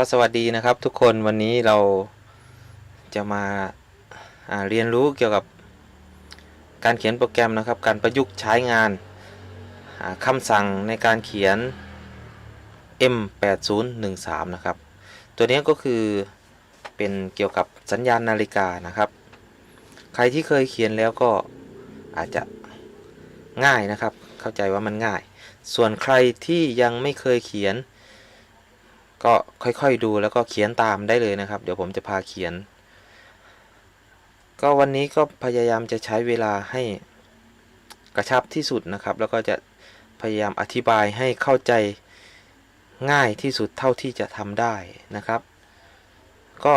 ก็สวัสดีนะครับทุกคนวันนี้เราจะมาาเรียนรู้เกี่ยวกับการเขียนโปรแกรมนะครับ การประยุกต์ใช้งานาคำสั่งในการเขียน M8013 นะครับ ตัวนี้ก็คือเป็นเกี่ยวกับสัญญาณนาฬิกานะครับ ใครที่เคยเขียนแล้วก็อาจจะง่ายนะครับ เข้าใจว่ามันง่าย ส่วนใครที่ยังไม่เคยเขียน ก็ค่อยๆดูแล้วก็เขียนตามได้เลยนะครับ เดี๋ยวผมจะพาเขียน ก็วันนี้ก็พยายามจะใช้เวลาให้กระชับที่สุดนะครับ แล้วก็จะพยายามอธิบายให้เข้าใจง่ายที่สุดเท่าที่จะทำได้นะครับ ก็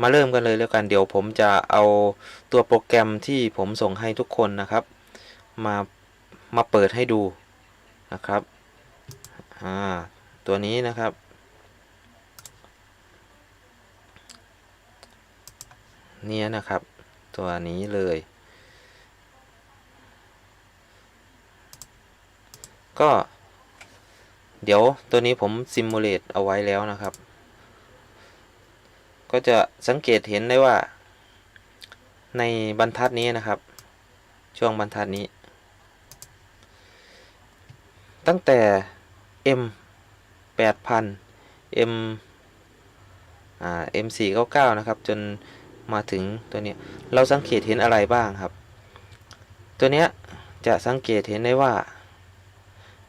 มาเริ่มกันเลยแล้วกันเดี๋ยวผมจะเอาตัวโปรแกรมที่ผมส่งให้ทุกคนนะครับ มามาเปิดให้ดูนะครับอ่า ตัวนี้นะครับ เนี่ยนะครับ ตัวนี้เลย ก็ เดี๋ยวตัวนี้ผมซิมูเลตเอาไว้แล้วนะครับ ก็จะสังเกตเห็นได้ว่า ในบรรทัดนี้นะครับ ช่วงบรรทัดนี้ ตั้งแต่ M 8,000 M อ่า M 499 นะครับ จนมาถึงตัวนี้เราสังเกตเห็นอะไรบ้างครับ ตัวเนี้ยจะสังเกตเห็นได้ว่า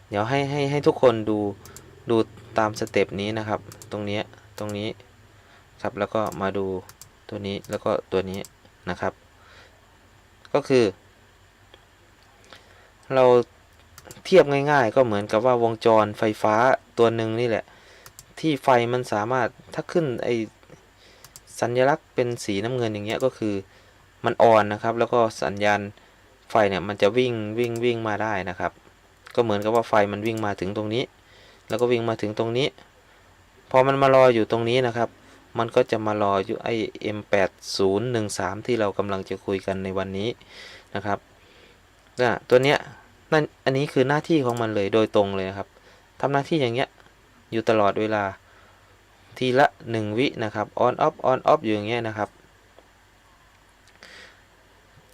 เดี๋ยวให้ให้ให้ทุกคนดูดูตามสเต็ปนี้นะครับ ตรงนี้ตรงนี้ครับแล้วก็มาดูตัวนี้แล้วก็ตัวนี้นะครับ ก็คือ เรา เทียบง่าย ๆ ก็เหมือนกับว่าวงจรไฟฟ้าตัวหนึ่งนี่แหละ ที่ไฟมันสามารถถ้าขึ้นไอสัญลักษณ์เป็นสีน้ำเงินอย่างเงี้ยก็คือมันอ่อนนะครับ แล้วก็สัญญาณไฟเนี่ยมันจะวิ่งวิ่งวิ่งมาได้นะครับ ก็เหมือนกับว่าไฟมันวิ่งมาถึงตรงนี้ แล้วก็วิ่งมาถึงตรงนี้ พอมันมารออยู่ตรงนี้นะครับ มันก็จะมารออยู่ไอ M8013 ที่เรากำลังจะคุยกันในวันนี้นะครับนะตัวเนี้ย นั่นอันนี้คือหน้าที่ของมันเลยโดยตรงเลยนะครับทำหน้าที่อย่างเงี้ยอยู่ตลอดเวลา ทีละ 1 วินะครับ on off on off อยู่อย่างเงี้ยนะครับ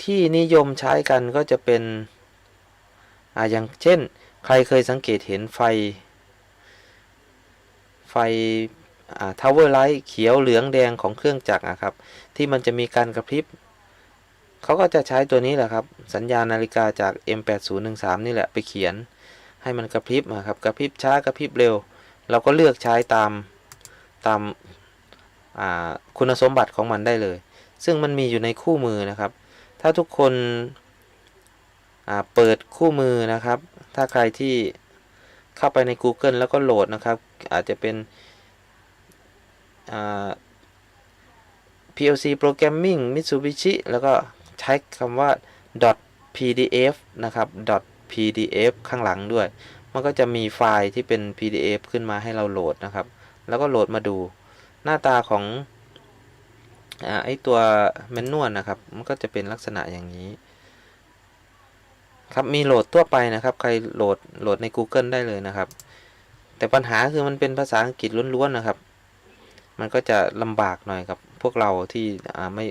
ที่นิยมใช้กันก็จะเป็นอ่าอย่างเช่น ใครเคยสังเกตเห็นไฟ ไฟทาวเวอร์ไลท์เขียวเหลืองแดงของเครื่องจักรนะครับ ที่มันจะมีการกระพริบ เขาก็จะใช้ตัวนี้แหละครับ สัญญาณนาฬิกาจาก M8013 นี่แหละไปเขียน ให้มันกระพริบนะครับกระพริบช้ากระพริบเร็ว เราก็เลือกใช้ตามตามคุณสมบัติของมันได้เลย ซึ่งมันมีอยู่ในคู่มือนะครับ ถ้าทุกคนเปิดคู่มือนะครับ ถ้าใครที่เข้าไปใน Google แล้วก็โหลดนะครับ อาจจะเป็น PLC Programming Mitsubishi แล้วก็ ใช้คำว่า .pdf นะครับ .pdf ข้างหลังด้วย มันก็จะมีไฟล์ที่เป็น PDF ขึ้นมาให้เราโหลดนะครับ แล้วก็โหลดมาดู หน้าตาของอไอตัวเมนนวลนะครับ มันก็จะเป็นลักษณะอย่างนี้ ครับ มีโหลดทั่วไปนะครับ ใครโหลดโหลดใน Google ได้เลยนะครับ แต่ปัญหาคือมันเป็นภาษาอังกฤษล้วนๆนะครับ มันก็จะลำบากหน่อยกับพวกเราที่ไม่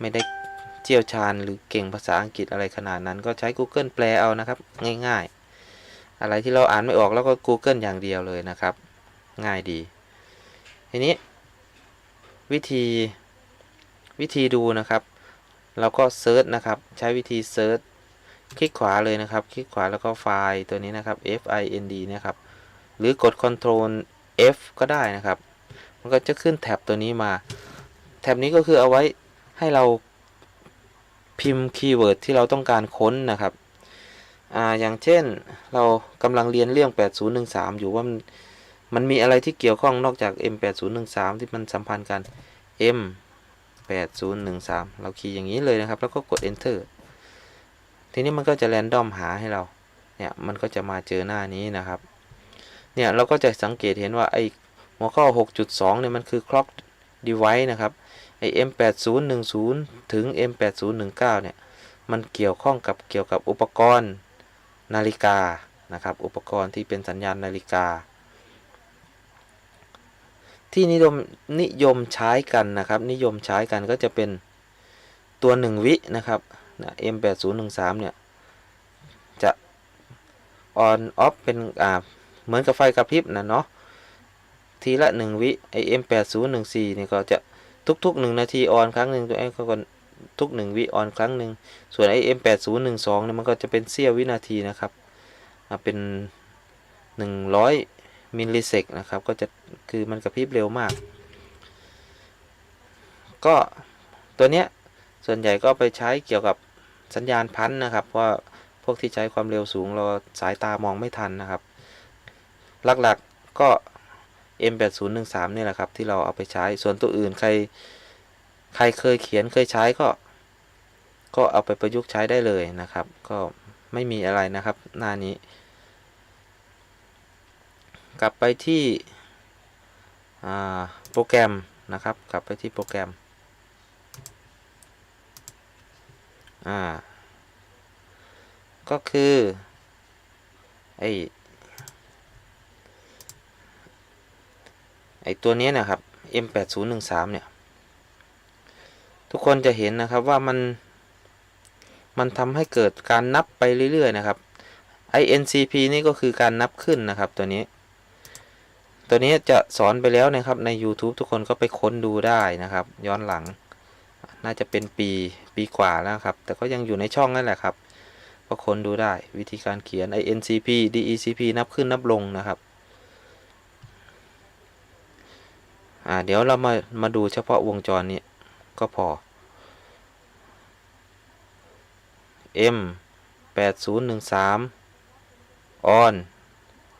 ไม่ได้ ชี่ยวชาญหรือเก่งภาษาอังกฤษอะไรขนาดนั้น ก็ใช้ Google แปลเอานะครับ ง่ายๆ อะไรที่เราอ่านไม่ออกแล้วก็ Google อย่างเดียวเลยนะครับ ง่ายดี ทีนี้ วิธีวิธีดูนะครับ เราก็เซิร์ชนะครับ ใช้วิธีเซิร์ชคลิกขวาเลยนะครับ คลิกขวาแล้วก็ไฟล์ตัวนี้นะครับ F I N D นะครับ หรือกด Ctrl F ก็ได้นะครับ มันก็จะขึ้นแท็บตัวนี้มา แท็บนี้ก็คือเอาไว้ให้เรา พิมพ์คีย์เวิร์ดที่เราต้องการค้นนะครับอ่าอย่างเช่นเรากำลังเรียนเรื่อง 8013 อยู่ว่ามันมันมีอะไรที่เกี่ยวข้องนอกจาก M8013 ที่มันสัมพันธ์กัน M 8013 เราคีย์อย่างนี้เลยนะครับ แล้วก็กด enter ทีนี้มันก็จะแรนดอมหาให้เรา เนี่ย มันก็จะมาเจอหน้านี้นะครับ เนี่ย เราก็จะสังเกตเห็นว่าไอหัวข้อ 6.2 เนี่ย มันคือ clock device นะครับ ไอ M8010 ถึง M8019 เนี่ยมันเกี่ยวข้องกับเกี่ยวกับอุปกรณ์นาฬิกานะครับอุปกรณ์ที่เป็นสัญญาณนาฬิกา ที่นิยมนิยมใช้กันนะครับ นิยมใช้กันก็จะเป็นตัว 1 วินะครับนะ M8013 เนี่ยจะ on off เป็นอ่าเหมือนกับไฟกระพริบนะเนาะทีละ 1 วิไอ M8014 นี่ก็จะ ทุกๆ1นาทีออนครั้งหนึ่งตัวเองก็ทุก1วิออนครั้งหนึ่งส่วนไอ M8012 เนี่ยมันก็จะเป็นเสี้ยววินาทีนะครับเป็น 100 มิลลิเซกนะครับ ก็จะคือมันกระพริบเร็วมาก ก็ตัวเนี้ยส่วนใหญ่ก็ไปใช้เกี่ยวกับสัญญาณพันธ์นะครับ ว่าพวกที่ใช้ความเร็วสูงเราสายตามองไม่ทันนะครับ หลักๆก็ M8013 นี่แหละครับ ที่เราเอาไปใช้ส่วนตัวอื่นใคร ใครเคยเขียนเคยใช้ก็ ก็เอาไปประยุกต์ใช้ได้เลยนะครับ ก็ไม่มีอะไรนะครับ หน้านี้ กลับไปที่โปรแกรมนะครับ กลับไปที่โปรแกรมอ่าก็คือไอ ไอตัวนี้นะครับ M8013 เนี่ย ทุกคนจะเห็นนะครับว่ามัน มันทำให้เกิดการนับไปเรื่อย ๆ นะครับ INCP นี่ก็คือการนับขึ้นนะครับตัวนี้ ตัวนี้จะสอนไปแล้วนะครับใน YouTube ทุกคนก็ไปค้นดูได้นะครับ ย้อนหลัง น่าจะเป็นปีปีกว่าแล้วครับ แต่ก็ยังอยู่ในช่องนั่นแหละครับ ก็ค้นดูได้วิธีการเขียน INCP DECP นับขึ้นนับลงนะครับ อ่าเดี๋ยวเรามามาดูเฉพาะวงจรนี้ก็พอ M 8013 on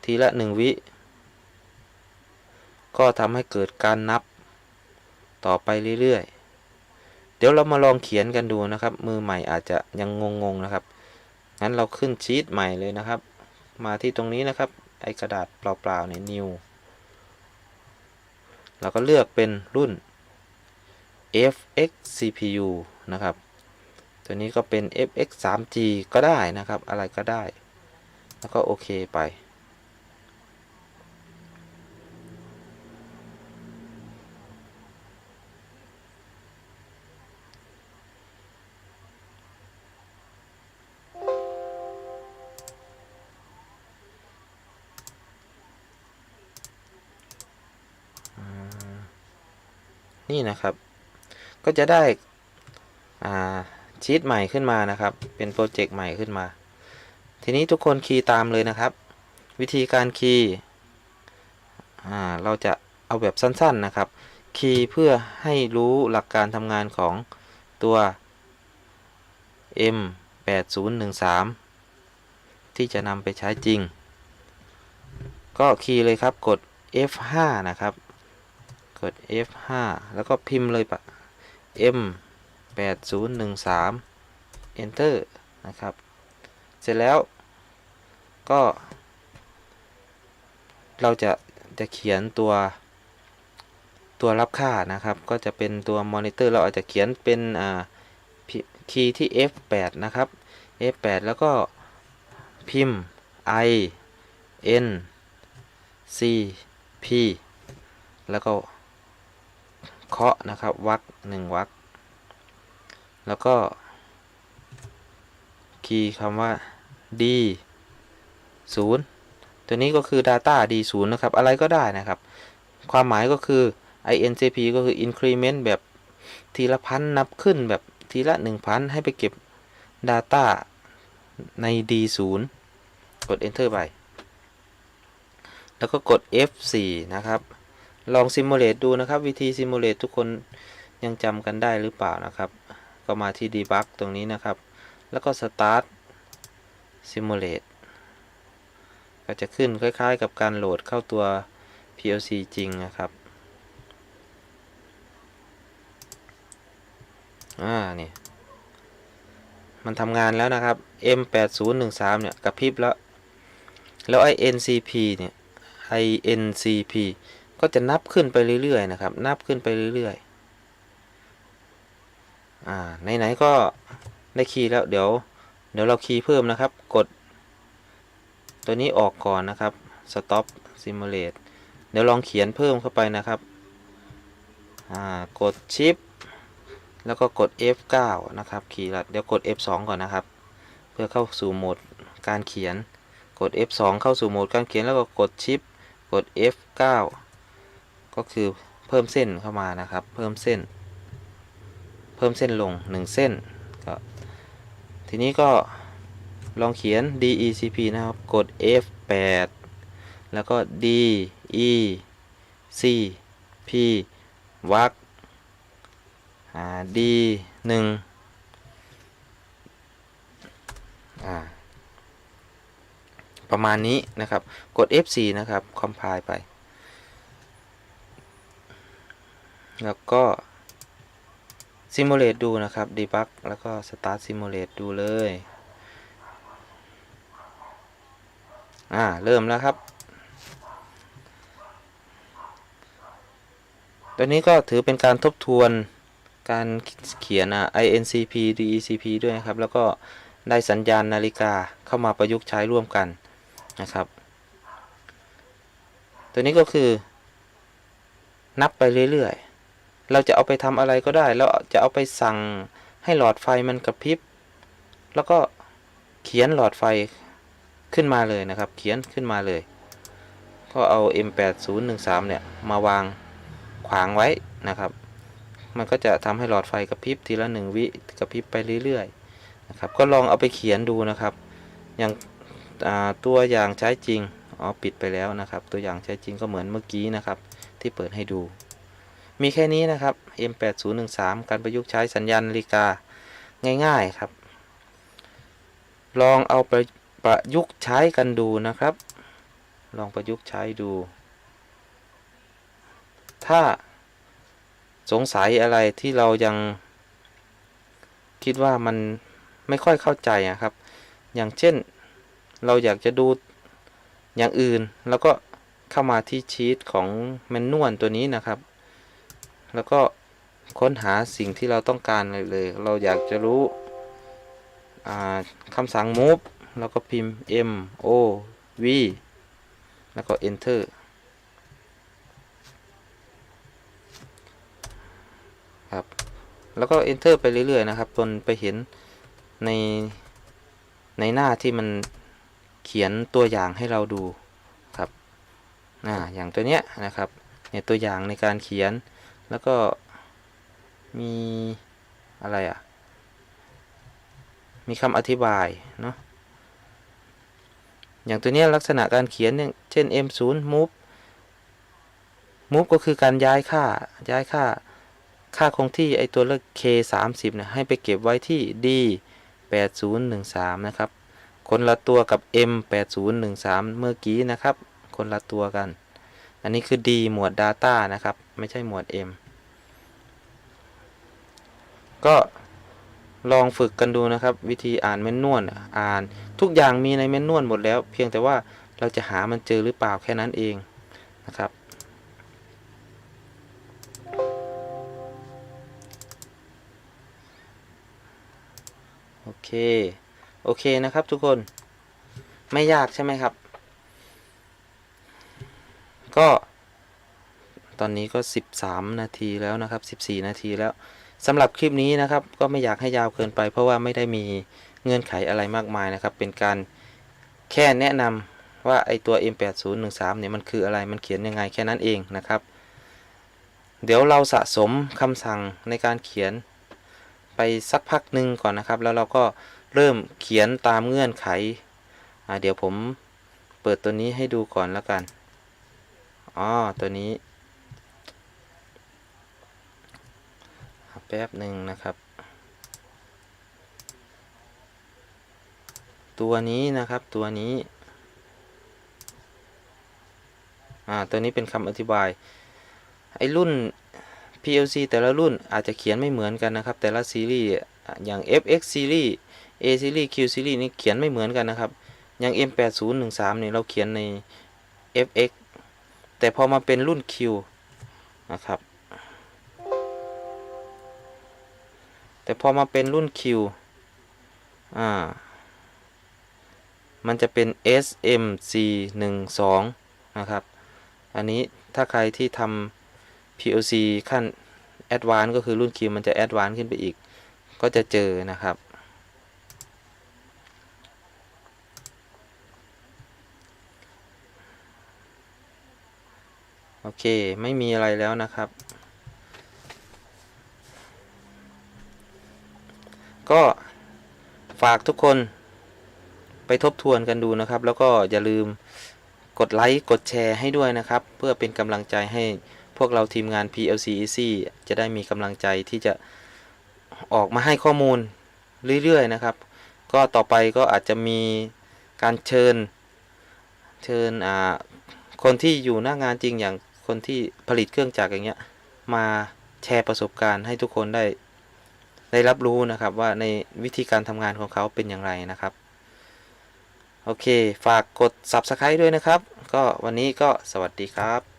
ทีละ 1 วิ ก็ทำให้เกิดการนับต่อไปเรื่อยๆ เดี๋ยวเรามาลองเขียนกันดูนะครับ มือใหม่อาจจะยังงงๆนะครับ งั้นเราขึ้นชีตใหม่เลยนะครับ มาที่ตรงนี้นะครับ ไอกระดาษเปล่าๆเนี่ย new เราก็เลือกเป็นรุ่น FX CPU นะครับ ตัวนี้ก็เป็น FX 3G ก็ได้นะครับ อะไรก็ได้ แล้วก็โอเคไป นี่นะครับ ก็จะได้ชีตใหม่ขึ้นมานะครับ เป็นโปรเจกต์ใหม่ขึ้นมา ทีนี้ทุกคนคีย์ตามเลยนะครับ วิธีการคีย์เราจะเอาแบบสั้นๆนะครับ คีย์เพื่อให้รู้หลักการทำงานของตัว M 8 0 1 3 ที่จะนำไปใช้จริง ก็คีย์เลยครับกด F5 นะครับ กด F5 แล้วก็พิมพ์เลยปะ M 8013 enter นะครับ เสร็จแล้วก็ เราจะจะเขียนตัวตัวรับค่านะครับ ก็จะเป็นตัวมอนิเตอร์เราอาจจะเขียนเป็นอ่าคีย์ที่ F8 นะครับ F8 แล้วก็พิมพ์ I N C P แล้วก็ เคาะนะครับวักหนึ่งวักแล้วก็ คีย์คำว่า d 0ตัวนี้ก็คือ data d 0นะครับ อะไรก็ได้นะครับ ความหมายก็คือ incp ก็คือ increment แบบทีละพันนับขึ้นแบบทีละ 1,000 ให้ไปเก็บ data ใน d 0กด enter ไป แล้วก็กด F4 นะครับ ลอง simulate ดูนะครับ วิธี simulate ทุกคนยังจำกันได้หรือเปล่านะครับ ก็มาที่ debug ตรงนี้นะครับ แล้วก็ start simulate ก็จะขึ้นคล้ายๆ กับการโหลดเข้าตัว PLC จริงนะครับ อ่า นี่ มันทำงานแล้วนะครับ M8013 เนี่ยกระพริบแล้ว แล้วไอ NCP เนี่ย INCP ก็จะนับขึ้นไปเรื่อยๆนะครับ นับขึ้นไปเรื่อยๆอ่าไหนๆก็ได้คีย์แล้วเดี๋ยว เดี๋ยวเราคีย์เพิ่มนะครับ กด ตัวนี้ออกก่อนนะครับ stop simulate เดี๋ยวลองเขียนเพิ่มเข้าไปนะครับอ่ากดชิปแล้วก็กด F9 นะครับคีย์ลัดเดี๋ยวกด F2 ก่อนนะครับ เพื่อเข้าสู่โหมดการเขียน กด F2 เข้าสู่โหมดการเขียนแล้วก็กดชิปกด F9 ก็คือเพิ่มเส้นเข้ามานะครับ เพิ่มเส้น เพิ่มเส้นลง 1 เส้นก็ทีนี้ก็ลองเขียน DECP นะครับ กด F8 แล้วก็ D E C P วักอ่า D 1อ่าประมาณนี้นะครับ กด F4 นะครับ คอมไพล์ไป แล้วก็ Simulate ดูนะครับ Debug แล้วก็ Start Simulate ดูเลย อ่า เริ่มแล้วครับตัวนี้ก็ถือเป็นการทบทวนการเขียนอะ INCP DECP ด้วยนะครับ แล้วก็ได้สัญญาณนาฬิกาเข้ามาประยุกต์ใช้ร่วมกันนะครับ ตัวนี้ก็คือ นับไปเรื่อยๆ เราจะเอาไปทำอะไรก็ได้ เราจะเอาไปสั่งให้หลอดไฟมันกระพริบ แล้วก็เขียนหลอดไฟขึ้นมาเลยนะครับ เขียนขึ้นมาเลย ก็เอา M8013 เนี่ยมาวางขวางไว้นะครับ มันก็จะทำให้หลอดไฟกระพริบทีละหนึ่งวิกระพริบไปเรื่อยๆนะครับ ก็ลองเอาไปเขียนดูนะครับ อย่างตัวอย่างใช้จริง อ๋อ ปิดไปแล้วนะครับ ตัวอย่างใช้จริงก็เหมือนเมื่อกี้นะครับ ที่เปิดให้ดู มีแค่นี้นะครับ M8013 การประยุกต์ใช้สัญญาณนาฬิกาง่ายๆครับ ลองเอาไปประยุกต์ใช้กันดูนะครับ ลองประยุกต์ใช้ดู ถ้าสงสัยอะไรที่เรายังคิดว่ามันไม่ค่อยเข้าใจอะครับ อย่างเช่นเราอยากจะดูอย่างอื่น แล้วก็เข้ามาที่ชีตของแมนนวลตัวนี้นะครับ แล้วก็ค้นหาสิ่งที่เราต้องการเลยเลย เราอยากจะรู้คำสั่ง move แล้วก็พิมพ์ m o v แล้วก็ enter ครับแล้วก็ enter ไปเรื่อยๆนะครับจนไปเห็นในในหน้าที่มันเขียนตัวอย่างให้เราดูครับ อ่า อย่างตัวเนี้ยนะครับเนี่ยตัวอย่างในการเขียน แล้วก็มีอะไรอะ มีคำอธิบายเนาะ อย่างตัวนี้ลักษณะการเขียนเนี่ย เช่น m 0 move move ก็คือการย้ายค่า ย้ายค่า ค่าคงที่ไอตัวเลข k 3 0เนี่ยให้ไปเก็บไว้ที่ d 8013นะครับ คนละตัวกับ m 8013เมื่อกี้นะครับ คนละตัวกัน อันนี้คือ d หมวด data นะครับ ไม่ใช่หมวด m ก็ลองฝึกกันดูนะครับ วิธีอ่านเมนนวลอ่านทุกอย่างมีในเมนนวลหมดแล้ว เพียงแต่ว่าเราจะหามันเจอหรือเปล่าแค่นั้นเองนะครับ โอเค โอเคนะครับทุกคนไม่ยากใช่ไหมครับ ก็ตอนนี้ก็ 13 นาทีแล้วนะครับ 14 นาทีแล้ว สำหรับคลิปนี้นะครับก็ไม่อยากให้ยาวเกินไป เพราะว่าไม่ได้มีเงื่อนไขอะไรมากมายนะครับ เป็นการแค่แนะนำว่าไอตัว M8013 เนี่ยมันคืออะไรมันเขียนยังไงแค่นั้นเองนะครับ เดี๋ยวเราสะสมคำสั่งในการเขียนไปสักพักหนึ่งก่อนนะครับ แล้วเราก็เริ่มเขียนตามเงื่อนไข เดี๋ยวผมเปิดตัวนี้ให้ดูก่อนแล้วกัน อ๋อ ตัวนี้ ป๊บหนึ่งนะครับ ตัวนี้นะครับตัวนี้อ่าตัวนี้เป็นคำอธิบาย ไอ้รุ่น PLC แต่ละรุ่นอาจจะเขียนไม่เหมือนกันนะครับ แต่ละซีรีส์อย่าง FX ซีรีส์ A ซีรีส์ Q ซีรีส์นี่เขียนไม่เหมือนกันนะครับ อย่าง M8013 นี่เราเขียนใน FX แต่พอมาเป็นรุ่น Q นะครับ แต่พอมาเป็นรุ่น Q อ่า มันจะเป็น SMC 1 2 นะครับ อันนี้ถ้าใครที่ทำ PLC ขั้นดวานก็คือรุ่นคิวมันจะแอดวานขึ้นไปอีก ก็จะเจอนะครับ โอเค ไม่มีอะไรแล้วนะครับ ก็ฝากทุกคนไปทบทวนกันดูนะครับ แล้วก็อย่าลืมกดไลค์กดแชร์ให้ด้วยนะครับ เพื่อเป็นกำลังใจให้พวกเราทีมงาน PLC Easy จะได้มีกำลังใจที่จะออกมาให้ข้อมูลเรื่อยๆนะครับ ก็ต่อไปก็อาจจะมีการเชิญ เชิญอ่าคนที่อยู่หน้างานจริงอย่างคนที่ผลิตเครื่องจักรอย่างเงี้ยมาแชร์ประสบการณ์ให้ทุกคนได้ ได้รับรู้นะครับว่าในวิธีการทำงานของเขาเป็นอย่างไรนะครับ โอเค ฝากกด Subscribe ด้วยนะครับ ก็วันนี้ก็สวัสดีครับ